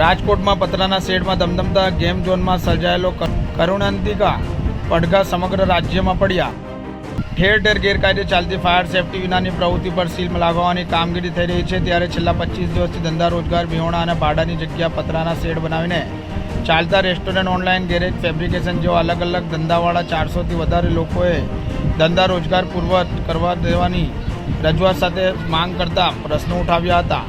રાજકોટમાં પતરાના શેડમાં ધમધમતા, ગેમ ઝોનમાં સર્જાયેલો કરુણાંતિકા પડઘા સમગ્ર રાજ્યમાં પડ્યા. ઠેર ઠેર ગેરકાયદે ચાલતી ફાયર સેફટી વિનાની પ્રવૃત્તિ પર સીલ લાગવાની કામગીરી થઈ રહી છે. ત્યારે છેલ્લા પચીસ દિવસથી ધંધા રોજગાર, વિહોણા અને ભાડાની જગ્યા પતરાના શેડ બનાવીને ચાલતા રેસ્ટોરન્ટ ઓનલાઈન ગેરેજ ફેબ્રિકેશન જેવા અલગ અલગ ધંધાવાળા ચારસોથી વધારે લોકોએ ધંધા રોજગાર પૂર્વત કરવા દેવાની રજૂઆત સાથે માંગ કરતા પ્રશ્નો ઉઠાવ્યા હતા.